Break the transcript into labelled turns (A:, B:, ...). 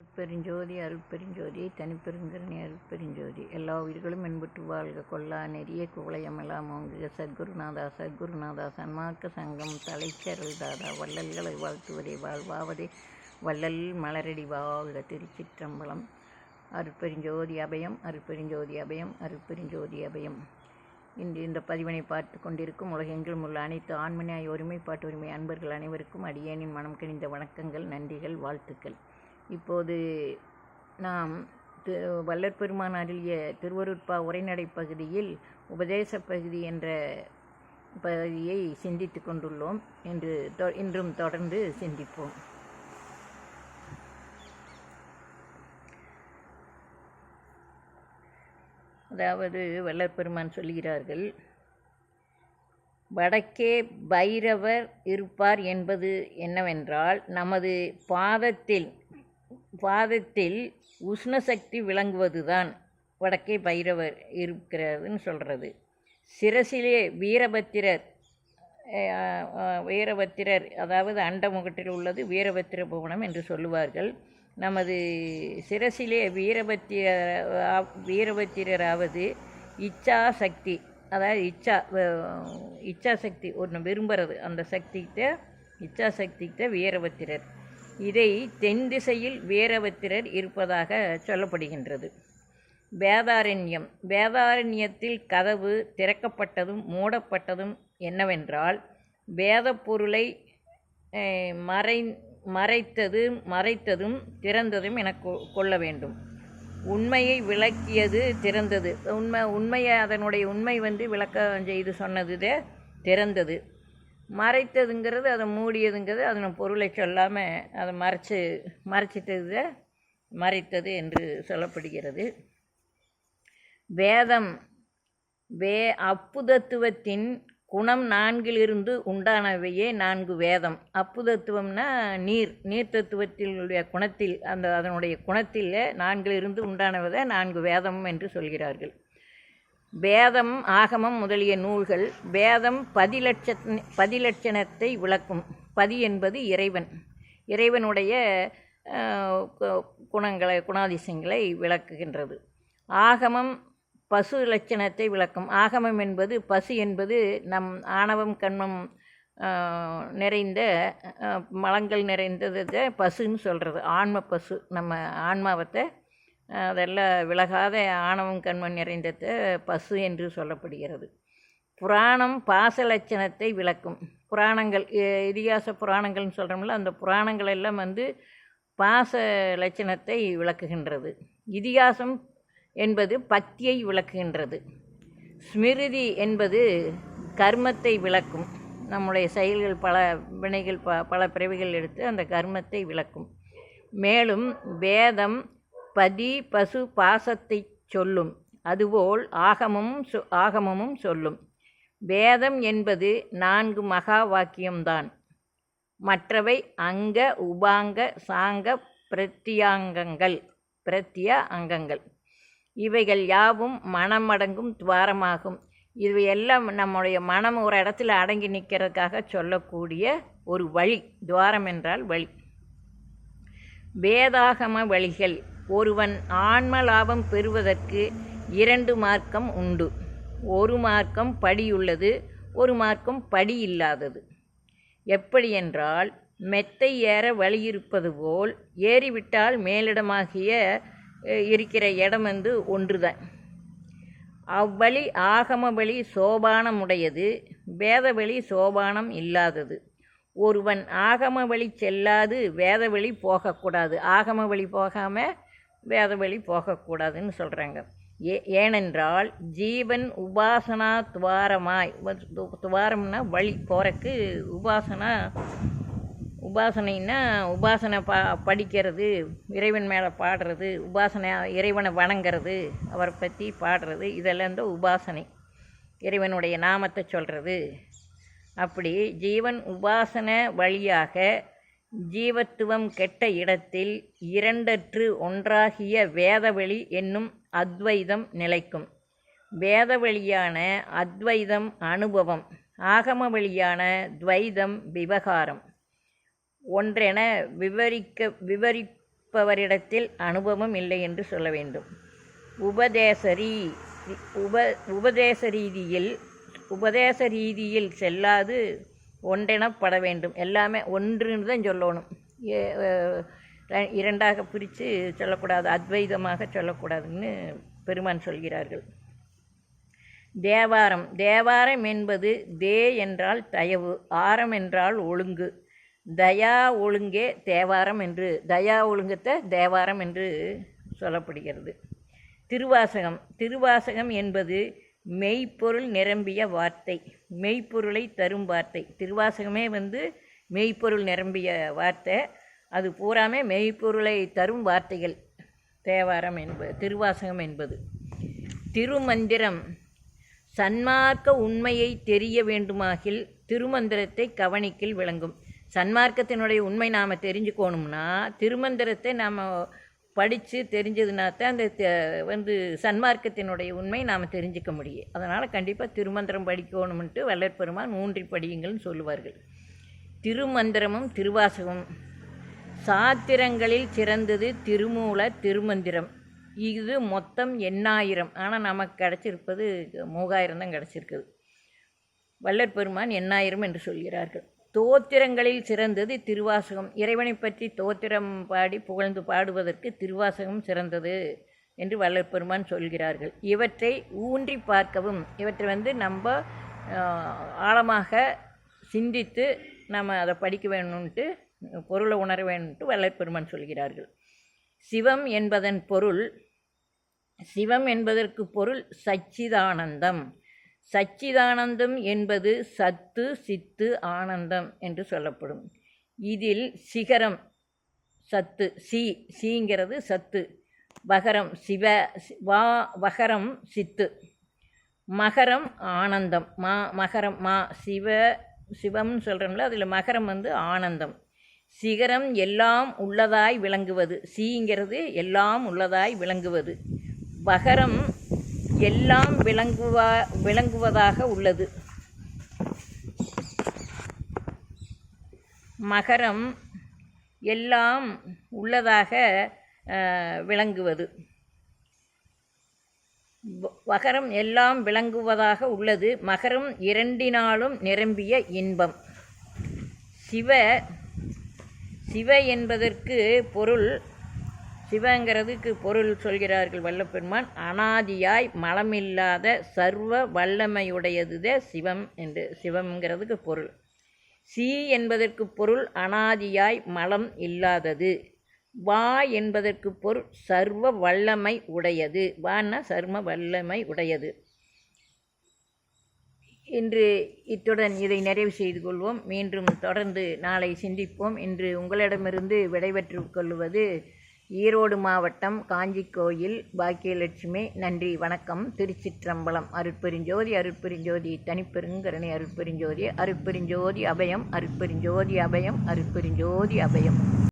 A: அருட்பெருஞ்சோதி அருட்பெருஞ்சோதி தனிப்பெருங்கருணை அருட்பெருஞ்சோதி எல்லா உயிர்களும் என்பட்டு வாழ்க. கொல்லா நெறிய குவளையமெல்லாம் ஓங்குக சத்குருநாதா சத்குருநாதா. சன்மார்க்க சங்கம் தலைச்சரல் தாதா. வள்ளல்களை வாழ்த்துவதே வாழ்வாவதே. வள்ளல் மலரடி வாழ்க. திருச்சிற்றம்பலம். அருட்பெருஞ்சோதி அபயம் அருட்பெருஞ்சோதி அபயம் அருட்பெருஞ்சோதி அபயம். இன்று இந்த பதிவினை பார்த்து கொண்டிருக்கும் உலகெங்கிலும் உள்ள அனைத்து ஆண்மனியாய் ஒருமைப்பாட்டு உரிமை அன்பர்கள் அனைவருக்கும் அடியேனின் மனம் கனிந்த வணக்கங்கள் நன்றிகள் வாழ்த்துக்கள். இப்போது நாம் வல்லற்பெருமான் அருளிய திருவருட்பா உரைநடை பகுதியில் உபதேச பகுதி என்ற பகுதியை சிந்தித்து கொண்டுள்ளோம். என்று தொ இன்றும் தொடர்ந்து சிந்திப்போம். அதாவது வல்லற்பெருமான் சொல்கிறார்கள் வடக்கே பைரவர் இருப்பார் என்பது என்னவென்றால் நமது பாதத்தில் பாதத்தில் உஷ்ணசக்தி விளங்குவதுதான் வடக்கே பைரவர் இருக்கிறதுன்னு சொல்கிறது சிரசிலே வீரபத்திரர் வீரபத்திரர் அதாவது அண்டமுகட்டில் உள்ளது வீரபத்திர புவனம் என்று சொல்லுவார்கள். நமது சிரசிலே வீரபத்திர வீரபத்திரராவது இச்சா சக்தி அதாவது இச்சா இச்சா சக்தி ஒன்று விரும்புகிறது அந்த சக்திகிட்ட இச்சா சக்திகிட்ட வீரபத்திரர். இதை தென் திசையில் வீரபத்திரர் இருப்பதாக சொல்லப்படுகின்றது. வேதாரண்யம். வேதாரண்யத்தில் கதவு திறக்கப்பட்டதும் மூடப்பட்டதும் என்னவென்றால் வேத பொருளை மறை மறைத்தது மறைத்ததும் திறந்ததும் என கொள்ள வேண்டும். உண்மையை விளக்கியது திறந்தது. உண்மை உண்மையை அதனுடைய உண்மை வந்து விளக்கம் செய்து சொன்னது திறந்தது. மறைத்ததுங்கிறது அதை மூடியதுங்கிறது அதன் பொருளை சொல்லாமல் அதை மறைச்சு மறைச்சிட்டது மறைத்தது என்று சொல்லப்படுகிறது. வேதம் வே அப்புதத்துவத்தின் குணம் நான்கிலிருந்து உண்டானவையே நான்கு வேதம். அப்புதத்துவம்னா நீர் நீர் தத்துவத்தினுடைய குணத்தில் அந்த அதனுடைய குணத்தில் நான்கிலிருந்து உண்டானவதை நான்கு வேதம் என்று சொல்கிறார்கள். வேதம் ஆகமம் முதலிய நூல்கள் வேதம் பதிலட்ச பதிலட்சணத்தை விளக்கும். பதி என்பது இறைவன். இறைவனுடைய குணங்களை குணாதிசயங்களை விளக்குகின்றது. ஆகமம் பசு லட்சணத்தை விளக்கும். ஆகமம் என்பது பசு என்பது நம் ஆணவம் கண்மம் நிறைந்த மலங்கள் நிறைந்ததை பசுன்னு சொல்கிறது ஆன்ம பசு. நம்ம ஆன்மாவத்தை அதெல்லாம் விலகாத ஆணவம் கண்மண் நிறைந்ததை பசு என்று சொல்லப்படுகிறது. புராணம் பாச லட்சணத்தை விளக்கும். புராணங்கள் இதிகாச புராணங்கள்னு சொல்கிறோம்ல அந்த புராணங்கள் எல்லாம் வந்து பாச லட்சணத்தை விளக்குகின்றது. இதிகாசம் என்பது பக்தியை விளக்குகின்றது. ஸ்மிருதி என்பது கர்மத்தை விளக்கும். நம்முடைய செயல்கள் பல வினைகள் ப பல பிறவிகள் எடுத்து அந்த கர்மத்தை விளக்கும். மேலும் வேதம் பதி பசு பாசத்தை சொல்லும். அதுபோல் ஆகமமும் சொ ஆகமமும் சொல்லும். வேதம் என்பது நான்கு மகா வாக்கியம்தான். மற்றவை அங்க உபாங்க சாங்க பிரத்தியாங்கங்கள் பிரத்திய அங்கங்கள். இவைகள் யாவும் மனமடங்கும் துவாரமாகும். இவையெல்லாம் நம்முடைய மனம் ஒரு இடத்துல அடங்கி நிற்கிறதுக்காக சொல்லக்கூடிய ஒரு வழி. துவாரம் என்றால் வழி. வேதாகம வழிகள். ஒருவன் ஆன்ம லாபம் பெறுவதற்கு இரண்டு மார்க்கம் உண்டு. ஒரு மார்க்கம் படியுள்ளது ஒரு மார்க்கம் படி இல்லாதது. எப்படி என்றால் மெத்தை ஏற வழியிருப்பது போல் ஏறிவிட்டால் மேலிடமாகிய இருக்கிற இடம் வந்து ஒன்றுதான். அவ்வழி ஆகம வழி சோபானமுடையது வேத வழி சோபானம் இல்லாதது. ஒருவன் ஆகம வழி செல்லாது வேத வழி போகக்கூடாது. ஆகம வழி போகாமல் வேத வழி போகக்கூடாதுன்னு சொல்கிறாங்க ஏ ஏனென்றால் ஜீவன் உபாசனா துவாரமாய் துவாரம்னா வழி போகிறக்கு உபாசனா உபாசனைன்னா உபாசனை பா படிக்கிறது இறைவன் மேலே பாடுறது உபாசனை இறைவனை வணங்கிறது அவரை பற்றி பாடுறது இதெல்லாம் தான் உபாசனை. இறைவனுடைய நாமத்தை சொல்கிறது அப்படி ஜீவன் உபாசனை வழியாக ஜீவத்துவம் கெட்ட இடத்தில் இரண்டற்று ஒன்றாகிய வேதவெளி என்னும் அத்வைதம் நிலைக்கும். வேதவெளியான அத்வைதம் அனுபவம் ஆகம வழியான துவைதம் விவகாரம். ஒன்றென விவரிக்க விவரிப்பவரிடத்தில் அனுபவம் இல்லை என்று சொல்ல வேண்டும். உபதேசரி உப உபதேச ரீதியில் உபதேச ரீதியில் செல்லாது ஒன்றெனப்பட வேண்டும் எல்லாமே ஒன்றுன்னு தான் சொல்லணும். ஏ- இரண்டாக பிரித்து சொல்லக்கூடாது அத்வைதமாக சொல்லக்கூடாதுன்னு பெருமான் சொல்கிறார்கள். தேவாரம். தேவாரம் என்பது தே என்றால் தயவு ஆரம் என்றால் ஒழுங்கு. தயா ஒழுங்கே தேவாரம் என்று தயா ஒழுங்கத்தை தேவாரம் என்று சொல்லப்படுகிறது. திருவாசகம். திருவாசகம் என்பது மெய்ப்பொருள் நிரம்பிய வார்த்தை மெய்ப்பொருளை தரும் வார்த்தை. திருவாசகமே வந்து மெய்ப்பொருள் நிரம்பிய வார்த்தை. அது பூராமே மெய்ப்பொருளை தரும் வார்த்தைகள். தேவாரம் என்பது திருவாசகம் என்பது. திருமந்திரம் சன்மார்க்க உண்மையை தெரிய வேண்டுமாகில் திருமந்திரத்தை கவனிக்கில் விளங்கும். சன்மார்க்கத்தினுடைய உண்மை நாம் தெரிஞ்சுக்கோணும்னா திருமந்திரத்தை நாம் படித்து தெரிஞ்சதுனா தான் அந்த வந்து சன்மார்க்கத்தினுடைய உண்மை நாம் தெரிஞ்சுக்க முடியும். அதனால் கண்டிப்பாக திருமந்திரம் படிக்கணும்ன்ட்டு வல்லற்பெருமான் ஊன்றி படியுங்கள்னு சொல்லுவார்கள். திருமந்திரமும் திருவாசகமும். சாத்திரங்களில் சிறந்தது திருமூல திருமந்திரம். இது மொத்தம் எண்ணாயிரம். ஆனால் நமக்கு கிடச்சிருப்பது மூவாயிரம் தான் கிடச்சிருக்குது. வல்லற்பெருமான் எண்ணாயிரம் என்று சொல்கிறார்கள். தோத்திரங்களில் சிறந்தது திருவாசகம். இறைவனை பற்றி தோத்திரம் பாடி புகழ்ந்து பாடுவதற்கு திருவாசகம் சிறந்தது என்று வள்ளற்பெருமான் சொல்கிறார்கள். இவற்றை ஊன்றி பார்க்கவும் இவற்றை வந்து நம்ம ஆழமாக சிந்தித்து நம்ம அதை படிக்க வேணும்ன்ட்டு பொருளை உணர வேணும்ட்டு வள்ளற்பெருமான் சொல்கிறார்கள். சிவம் என்பதன் பொருள் சிவம் என்பதற்கு பொருள் சச்சிதானந்தம். சச்சிதானந்தம் என்பது சத்து சித்து ஆனந்தம் என்று சொல்லப்படும். இதில் சிகரம் சத்து சி சீங்கிறது சத்து. வகரம் சிவ சி- வா வகரம் சித்து. மகரம் ஆனந்தம். மா மகரம் மா சிவ சிவம்னு சொல்கிறோம்ல அதில் மகரம் வந்து ஆனந்தம். சிகரம் எல்லாம் உள்ளதாய் விளங்குவது. சீங்கிறது எல்லாம் உள்ளதாய் விளங்குவது. வகரம் எல்லாம் விளங்குவா விளங்குவதாக உள்ளது. மகரம் எல்லாம் உள்ளதாக விளங்குவது. வ- எல்லாம் விளங்குவதாக உள்ளது. மகரம் இரண்டினாலும் நிரம்பிய இன்பம். சிவ சிவ என்பதற்கு பொருள் சிவங்கிறதுக்கு பொருள் சொல்கிறார்கள் வல்லப்பெருமான் அனாதியாய் மலமில்லாத சர்வ வல்லமையுடையதுதே சிவம் என்று சிவம்ங்கிறதுக்கு பொருள். சி என்பதற்கு பொருள் அனாதியாய் மலம் இல்லாதது. வா என்பதற்கு பொருள் சர்வ வல்லமை உடையது. வான்னா சர்ம வல்லமை உடையது. இன்று இத்துடன் இதை நிறைவு செய்து கொள்வோம். மீண்டும் தொடர்ந்து நாளை சிந்திப்போம். இன்று உங்களிடமிருந்து விடைபெற்று கொள்வது ஈரோடு மாவட்டம் காஞ்சிக்கோயில் பாக்கியலட்சுமி நன்றி வணக்கம். திருச்சிற்றம்பலம் அருட்பெருஞ்சோதி அருட்பெருஞ்சோதி தனிப்பெருங்கரணி அருட்பெருஞ்சோதி அருட்பெருஞ்சோதி அபயம் அருட்பெருஞ்சோதி அபயம் அருட்பெருஞ்சோதி அபயம்.